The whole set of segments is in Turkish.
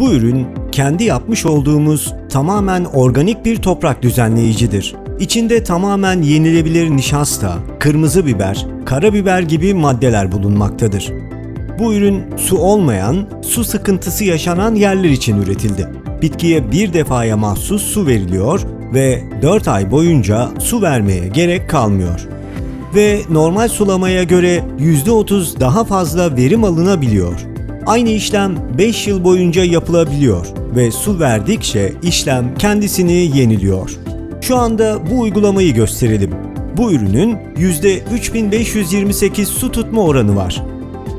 Bu ürün kendi yapmış olduğumuz tamamen organik bir toprak düzenleyicidir. İçinde tamamen yenilebilir nişasta, kırmızı biber, karabiber gibi maddeler bulunmaktadır. Bu ürün su olmayan, su sıkıntısı yaşanan yerler için üretildi. Bitkiye bir defaya mahsus su veriliyor ve 4 ay boyunca su vermeye gerek kalmıyor. Ve normal sulamaya göre %30 daha fazla verim alınabiliyor. Aynı işlem 5 yıl boyunca yapılabiliyor ve su verdikçe işlem kendisini yeniliyor. Şu anda bu uygulamayı gösterelim. Bu ürünün %3528 su tutma oranı var.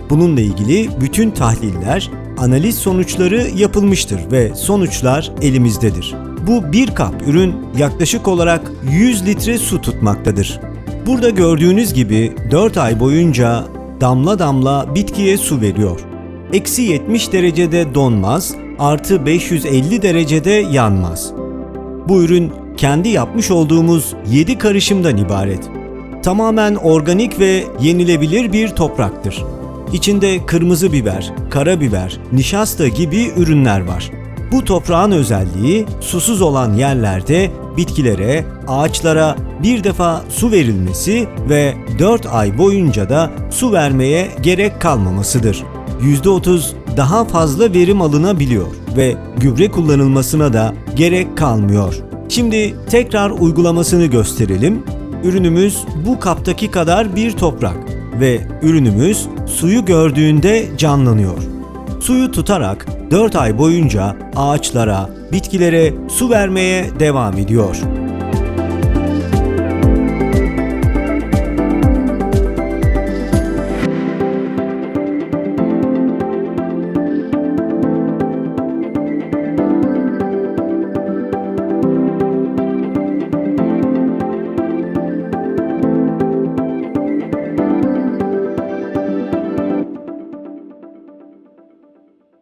Bununla ilgili bütün tahliller, analiz sonuçları yapılmıştır ve sonuçlar elimizdedir. Bu bir kap ürün yaklaşık olarak 100 litre su tutmaktadır. Burada gördüğünüz gibi 4 ay boyunca damla damla bitkiye su veriyor. Eksi 70 derecede donmaz, artı 550 derecede yanmaz. Bu ürün kendi yapmış olduğumuz 7 karışımdan ibaret. Tamamen organik ve yenilebilir bir topraktır. İçinde kırmızı biber, karabiber, nişasta gibi ürünler var. Bu toprağın özelliği susuz olan yerlerde bitkilere, ağaçlara bir defa su verilmesi ve 4 ay boyunca da su vermeye gerek kalmamasıdır. %30 daha fazla verim alınabiliyor ve gübre kullanılmasına da gerek kalmıyor. Şimdi tekrar uygulamasını gösterelim. Ürünümüz bu kaptaki kadar bir toprak ve ürünümüz suyu gördüğünde canlanıyor. Suyu tutarak 4 ay boyunca ağaçlara, bitkilere su vermeye devam ediyor.